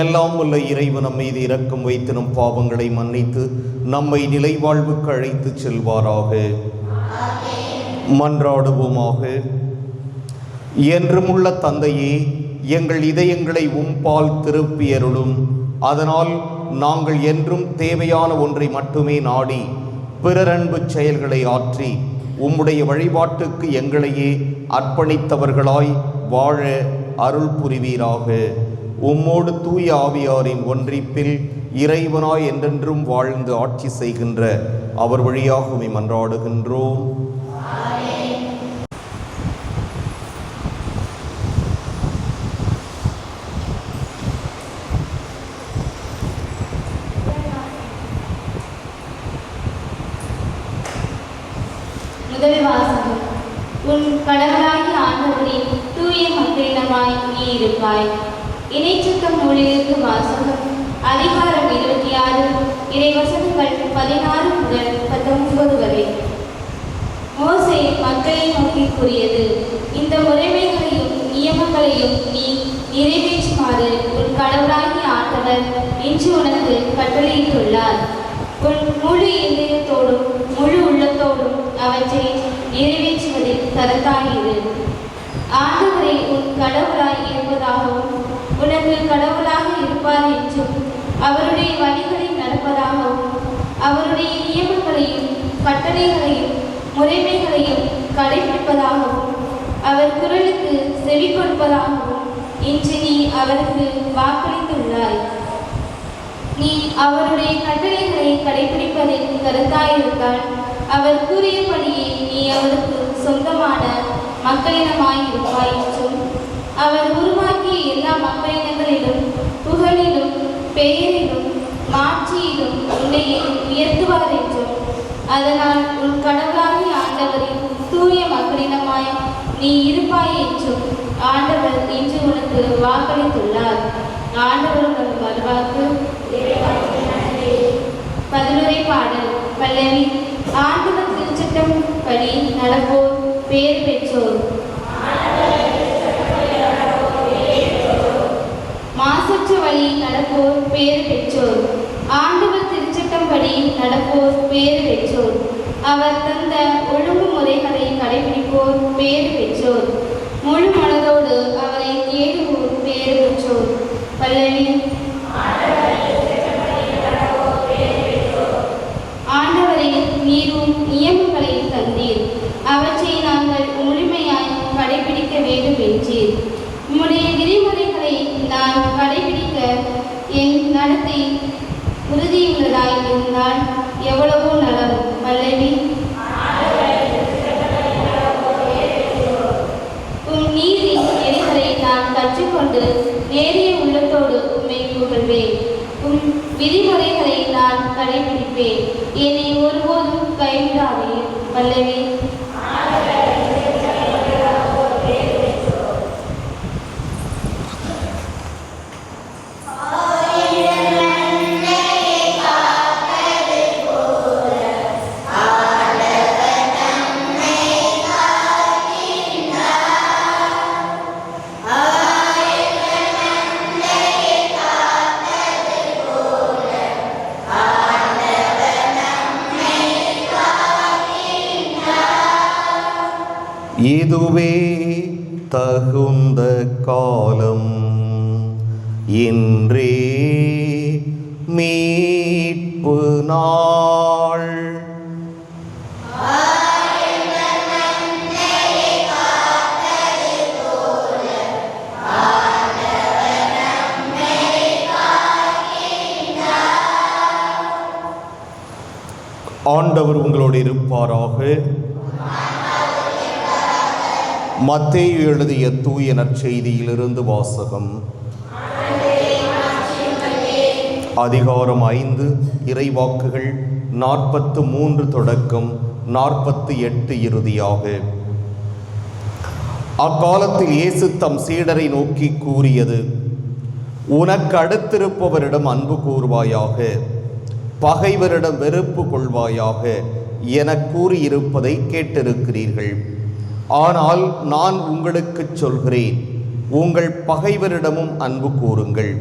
எல்லாம் வல்ல இறைவன் நம் மீது இரக்கம் வைத்து நம் பாவங்களை மன்னித்து நம்மை நிலைவாழ்வுக்கு அழைத்து செல்வாராக. மன்றாடுவோமாக. என்றுமுள்ள தந்தையே எங்கள் இதயங்களை உம்பால் திருப்பியருளும் அதனால் நாங்கள் என்றும் தேவையான ஒன்றை மட்டுமே நாடி பிறரன்பு செயல்களை ஆற்றி உம்முடைய வழிபாட்டுக்கு எங்களையே அர்ப்பணித்தவர்களாய் வாழ அருள் புரிவீராக. உம்மோடு தூய ஆவியாரின் ஒன்றிப்பில் இறைவனாய் என்றென்றும் வாழ்ந்து ஆட்சி செய்கின்ற அவர் வழியாக உமை மன்றாடுகின்றோம். உன் கடவுளாகி ஆண்டவரின் தூய மக்களிடமாய் நீ இருப்பாய். இணைச்சக்கம் நூலிலிருந்து வாசகம். அதிகாரம் இருபத்தி ஆறு இறைவசனங்கள் பதினாறு முதல் பத்தொன்பது வரை. மோசை மக்களை நோக்கி கூறியது இந்த முறைமைகளையும் நியமங்களையும் நீ நிறைவேற்றுமாறு உன் கடவுளாகிய ஆண்டவர் இன்று உனக்கு கட்டளையிட்டுள்ளார். உன் முழு இதயத்தோடும் முழு உள்ளத்தோடும் அவற்றை நிறைவேற்றுவதில் கருத்தாயிரு ஆண்டவரை உன் கடவுளாய் இருப்பதாகவும் உனக்கு கடவுளாக இருப்பார் என்றும் அவருடைய வழிகளில் நடப்பதாகவும் அவருடைய நியமங்களையும் கட்டளைகளையும் முறைமைகளையும் கடைபிடிப்பதாகவும் அவர் குரலுக்கு செவி கொடுப்பதாகவும் இன்று நீ அவருக்கு வாக்களித்துள்ளாய். நீ அவருடைய கட்டளைகளை கடைபிடிப்பதில் கருத்தாயிருந்தால் அவர் கூறியபடியே நீ அவருக்கு சொந்தமான மக்களிடமாய் இருப்பாய் என்றும் அவர் உருவாக்கிய எல்லா மக்களிடங்களிலும் புகழிலும் பெயரிலும் மாட்சியிலும் உன்னை உயர்த்துவார் என்றும் அதனால் உன் கடவுளாகிய ஆண்டவரின் தூய மக்களிடமாய் நீ இருப்பாய் என்றும் ஆண்டவர் இன்று உனக்கு வாக்களித்துள்ளார். ஆண்டவர் உனக்கு வருவாக்கு பதிலுரை பாடல். பல்லவி ஆண்டவர் திருச்சட்டம் படி நடப்போர். பேர் பெற்றோர். மாசற்ற வழி நடப்போர் பேர் பெற்றோர். ஆண்டவர் திருச்சட்டம்படி நடப்போர் பேர் பெற்றோர். அவர் தந்த ஒழுங்கு முறைகளை கடைபிடிப்போர் பேர் பெற்றோர். முழு மனதோடு அவரை தேடுவோர் பேர் பெற்றோர் பல்லவி ஆண்டவரே நீரும் நியமங்களை தந்தீர் அவற்றை நாங்கள் முழுமையாய் கடைபிடிக்க வேண்டும் என்றீர் உம்முடைய விதிமுறைகளை நான் கடைபிடிக்க என் நடத்தை உறுதியுள்ளதாய் இருந்தால் எவ்வளவோ நலம் பல்லவி உம் நீதி நெறிகளை நான் கற்றுக்கொண்டு நேரிய உள்ளத்தோடு உம்மை கொள்வேன் உம் விதிமுறைகளை நான் கடைபிடிப்பேன். என்னை ஒருபோதும் கைவிடாதே வல்லவே இதுவே தகுந்த காலம் இன்றே மீட்பு நாள் ஆண்டவர் உங்களோடு இருப்பாராக. மத்தேயு எழுதிய தூய நற்செய்தியிலிருந்து வாசகம். அதிகாரம் ஐந்து இறைவாக்குகள் நாற்பத்து மூன்று தொடக்கம் நாற்பத்து எட்டு இறுதியாக. அக்காலத்தில் இயேசு தம் சீடரை நோக்கி கூறியது உனக்கு அடுத்திருப்பவரிடம் அன்பு கூறுவாயாக பகைவரிடம் வெறுப்பு கொள்வாயாக என கூறியிருப்பதை கேட்டிருக்கிறீர்கள். ஆனால் நான் உங்களுக்குச் சொல்கிறேன். உங்கள் பகைவரிடமும் அன்பு கூறுங்கள்.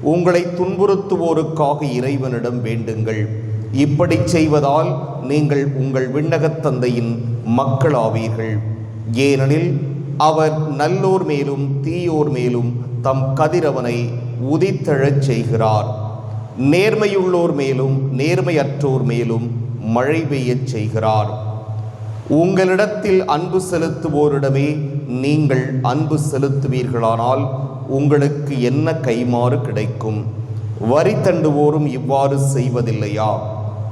உங்களை துன்புறுத்துவோருக்காக இறைவனிடம் வேண்டுங்கள். இப்படி செய்வதால் நீங்கள் உங்கள் விண்ணகத் தந்தையின் மக்களாவீர்கள். ஏனெனில் அவர் நல்லோர் மேலும் தீயோர் மேலும் தம் கதிரவனை உதித்தெழச் செய்கிறார். நேர்மையுள்ளோர் மேலும் நேர்மையற்றோர் மேலும் மழை பெய்யச் செய்கிறார். உங்களிடத்தில் அன்பு செலுத்துவோரிடமே நீங்கள் அன்பு செலுத்துவீர்களானால் உங்களுக்கு என்ன கைமாறு கிடைக்கும்? வரி தண்டுவோரும் இவ்வாறு செய்வதில்லையா?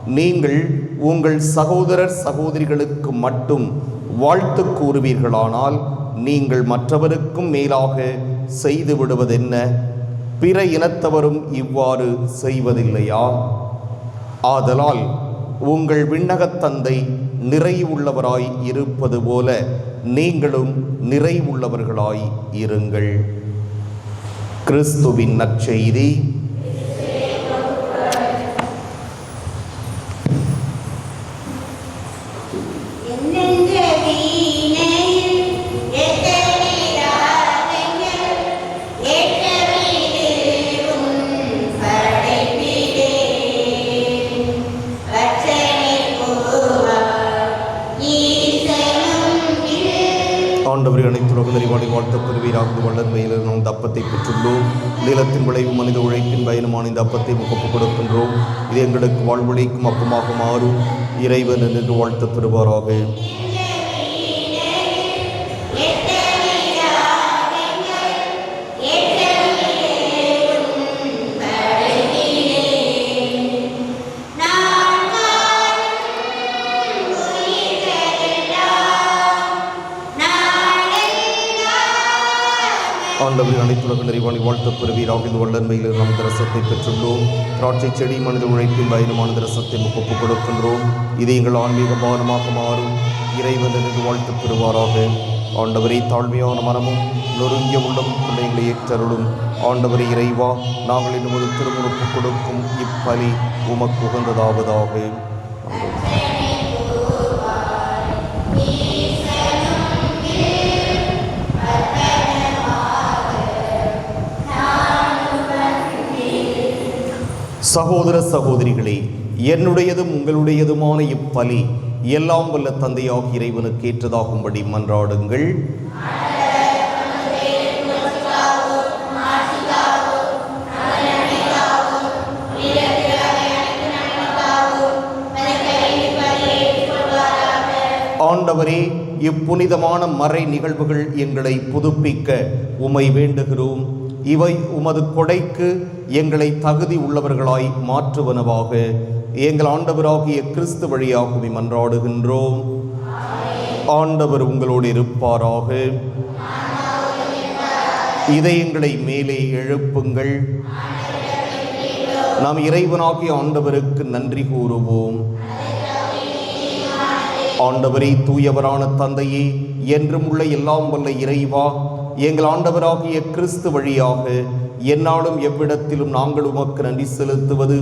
நீங்கள் உங்கள் சகோதரர் சகோதரிகளுக்கு மட்டும் வாழ்த்து கூறுவீர்களானால் நீங்கள் மற்றவருக்கும் மேலாக செய்து விடுவதென்ன? பிற இனத்தவரும் இவ்வாறு செய்வதில்லையா? ஆதலால் உங்கள் விண்ணகத் தந்தை நிறைவுள்ளவராய் இருப்பது போல நீங்களும் நிறைவுள்ளவர்களாய் இருங்கள். கிறிஸ்துவின் நற்செய்தி. ஆண்டவரை அனைத்து நிறைவாடி வாழ்த்த பெறுவீராக வளர்மையில் நாம் இந்த அப்பத்தை பெற்றுள்ளோம். நிலத்தின் விளைவு மனித உழைப்பின் பயனுமான இந்த அப்பத்தை முகப்பு கொடுக்கின்றோம். இது எங்களுக்கு வாழ்வழிக்கும் அப்பமாக மாறும். இறைவன் என்று வாழ்த்த பெறுவாராக ஆண்டவரின் அனைத்துலக நிறைவாளி வாழ்த்த பிறவி இந்த வல்லன்மையில் நாம் ரசத்தை பெற்றுள்ளோம். திராட்சை செடி மனித உழைப்பின் பயணமான இந்த ரசத்தை ஒப்பு கொடுக்கின்றோம். இது எங்கள் ஆன்மீக பானமாக மாறும். இறைவனிருந்து என்று வாழ்த்து பெறுவாராக. ஆண்டவரை தாழ்மையான மனமும் நொறுங்கிய உள்ளமும் பிள்ளைகளை ஏற்றருளும். ஆண்டவரை இறைவா நாங்கள் இன்னும் திருமுறுப்பு கொடுக்கும் இப்பலி உமக்கு உகந்ததாவதாக. சகோதர சகோதரிகளே என்னுடையதும் உங்களுடையதுமான இப்பலி எல்லாம் வல்ல தந்தையாக இறைவனுக்கு ஏற்றதாகும்படி மன்றாடுங்கள். ஆண்டவரே இப்புனிதமான மறை நிகழ்வுகள் எங்களை புதுப்பிக்க உமை வேண்டுகிறோம். இவை உமது கொடைக்கு எங்களை தகுதி உள்ளவர்களாய் மாற்றுவனவாக. எங்கள் ஆண்டவராகிய கிறிஸ்து வழியாக மன்றாடுகின்றோம். ஆண்டவர் உங்களோடு இருப்பாராக. இதயங்களை மேலே எழுப்புங்கள். நாம் இறைவனாகிய ஆண்டவருக்கு நன்றி கூறுவோம். ஆண்டவரே தூயவரான தந்தையே என்றும் உள்ள எல்லாம் வல்ல இறைவா எங்கள் ஆண்டவராகிய கிறிஸ்து வழியாக என்னாலும் எவ்விடத்திலும் நாங்கள் உமக்கு நன்றி செலுத்துவது.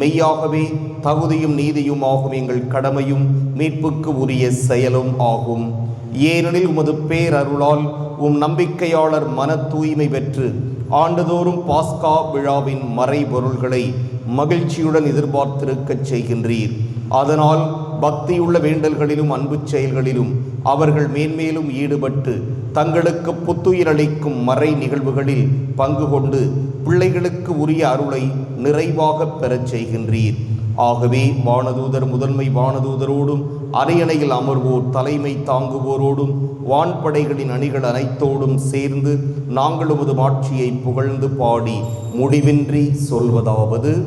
மெய்யாகவே தகுதியும் நீதியும் ஆகும் எங்கள் கடமையும் மீட்புக்கு உரிய செயலும் ஆகும். ஏனெனில் உமது பேரருளால் உம் நம்பிக்கையாளர் மன தூய்மை பெற்று ஆண்டுதோறும் பாஸ்கா விழாவின் மறைபொருள்களை மகிழ்ச்சியுடன் எதிர்பார்த்திருக்கச் செய்கின்றீர். அதனால் பக்தியுள்ள வேண்டல்களிலும் அன்புச் செயல்களிலும் அவர்கள் மேன்மேலும் ஈடுபட்டு தங்களுக்கு புத்துயிர் அளிக்கும் மறை நிகழ்வுகளில் பங்கு கொண்டு பிள்ளைகளுக்கு உரிய அருளை நிறைவாகப் பெறச் செய்கின்றீர். ஆகவே வானதூதர் முதன்மை வானதூதரோடும் அரியணையில் அமர்வோர் தலைமை தாங்குவோரோடும் வான்படைகளின் அணிகள் அனைத்தோடும் சேர்ந்து நாங்கள் உமது மாட்சியை புகழ்ந்து பாடி முடிவின்றி சொல்வதாவது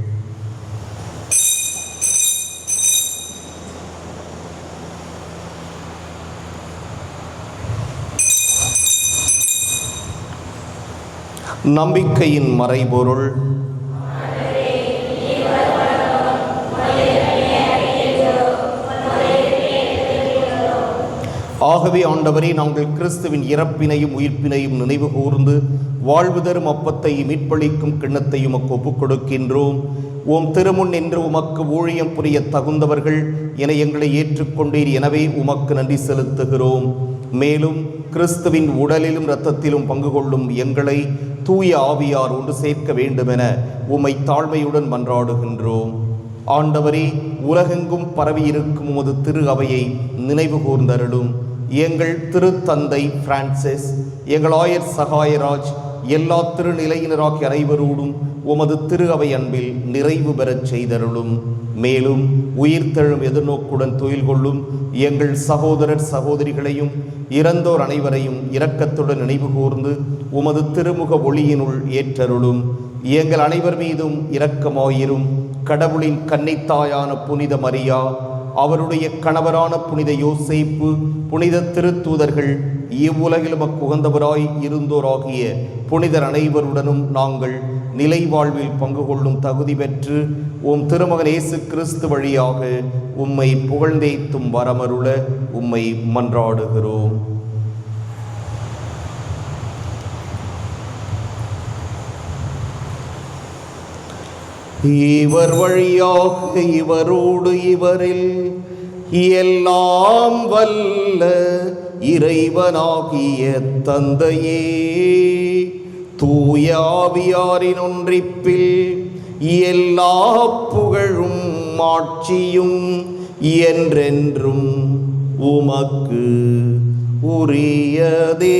நம்பிக்கையின் மறைபொருள். ஆகவே ஆண்டவரே நாங்கள் கிறிஸ்துவின் இறப்பினையும் உயிர்ப்பினையும் நினைவு கூர்ந்து வாழ்வு தரும் அப்பத்தை மீட்பளிக்கும் கிண்ணத்தையும் உமக்கு ஒப்புக் கொடுக்கின்றோம் உம் திருமுன் என்று உமக்கு ஊழியம் புரிய தகுந்தவர்கள் என எங்களை ஏற்றுக்கொண்டீர். எனவே உமக்கு நன்றி செலுத்துகிறோம். மேலும் கிறிஸ்துவின் உடலிலும் இரத்தத்திலும் பங்கு கொள்ளும் எங்களை தூய ஆவியார் ஒன்று சேர்க்க வேண்டுமென உம்மை தாழ்மையுடன் மன்றாடுகின்றோம். ஆண்டவரே உலகெங்கும் பரவியிருக்கும் உமது திரு அவையை நினைவு கூர்ந்தருளும். எங்கள் திருத்தந்தை பிரான்சிஸ் எங்கள் ஆயர் சகாயராஜ் எல்லா திருநிலையினராகிய அனைவரோடும் உமது திரு அவை அன்பில் நிறைவு பெறச் செய்தருளும். மேலும் உயிர்த்தெழும் எதிர்நோக்குடன் துயில் கொள்ளும் எங்கள் சகோதரர் சகோதரிகளையும் இறந்தோர் அனைவரையும் இரக்கத்துடன் நினைவு கூர்ந்து உமது திருமுக ஒளியினுள் ஏற்றருளும். எங்கள் அனைவர் மீதும் இரக்கமாயிரும். கடவுளின் கன்னைத்தாயான புனித மரியா அவருடைய கணவரான புனித யோசேப்பு புனித திருத்தூதர்கள் இவ்வுலகில் உகந்தவராய் இருந்தோராகிய புனிதர் அனைவருடனும் நாங்கள் நிலை வாழ்வில் பங்கு கொள்ளும் தகுதி பெற்று உம் திருமகன் இயேசு கிறிஸ்து வழியாக உம்மை புகழ்ந்தேத்தும் வரமருள உம்மை மன்றாடுகிறோம். இவர் வழியாக இவரோடு இவரில் எல்லாம் வல்ல இறைவனாகிய தந்தையே தூயாவியாரின் ஒன்றிப்பில் எல்லா புகழும் ஆட்சியும் என்றென்றும் உமக்கு உரியதே.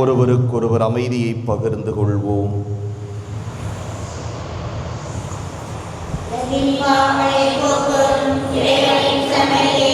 ஒருவருக்கொருவர் அமைதியை பகிர்ந்து கொள்வோம். இறைவனின் செம்மறியே,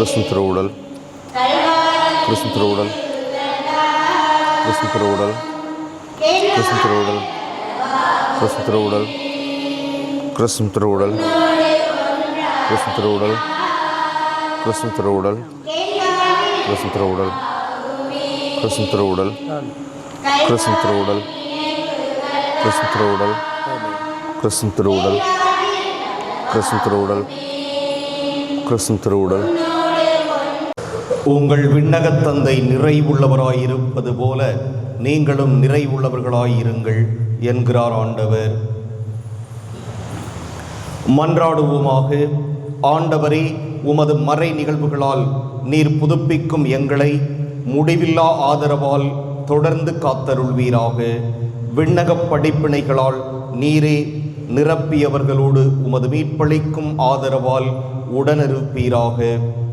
கிருஷ்ண திருவுடல் கிருஷ்ண திருவுடல் கிருஷ்ண திருவுடல் கிருஷ்ண திருவுடல் கிருஷ்ண திருவுடல் கிருஷ்ண திருவுடல் கிருஷ்ண திருவுடல் கிருஷ்ண திருவுடல் கிருஷ்ண திருவுடல் கிருஷ்ண திருவுடல் கிருஷ்ண திருவுடல் கிருஷ்ண திருவுடல் கிருஷ்ண திருவுடல் கிருஷ்ண திருவுடல் கிருஷ்ண திருவுடல் உங்கள் விண்ணகத் தந்தை நிறைவுள்ளவராயிருப்பது போல நீங்களும் நிறைவுள்ளவர்களாயிருங்கள் என்கிறார் ஆண்டவர். மன்றாடுவோமாக ஆண்டவரே உமது மறை நிகழ்வுகளால் நீர் புதுப்பிக்கும் எங்களை முடிவில்லா ஆதரவால் தொடர்ந்து காத்தருள்வீராக. விண்ணகப் படிப்பினைகளால் நீரே நிரப்பியவர்களோடு உமது மீட்பளிக்கும் ஆதரவால் உடனிருப்பீராக.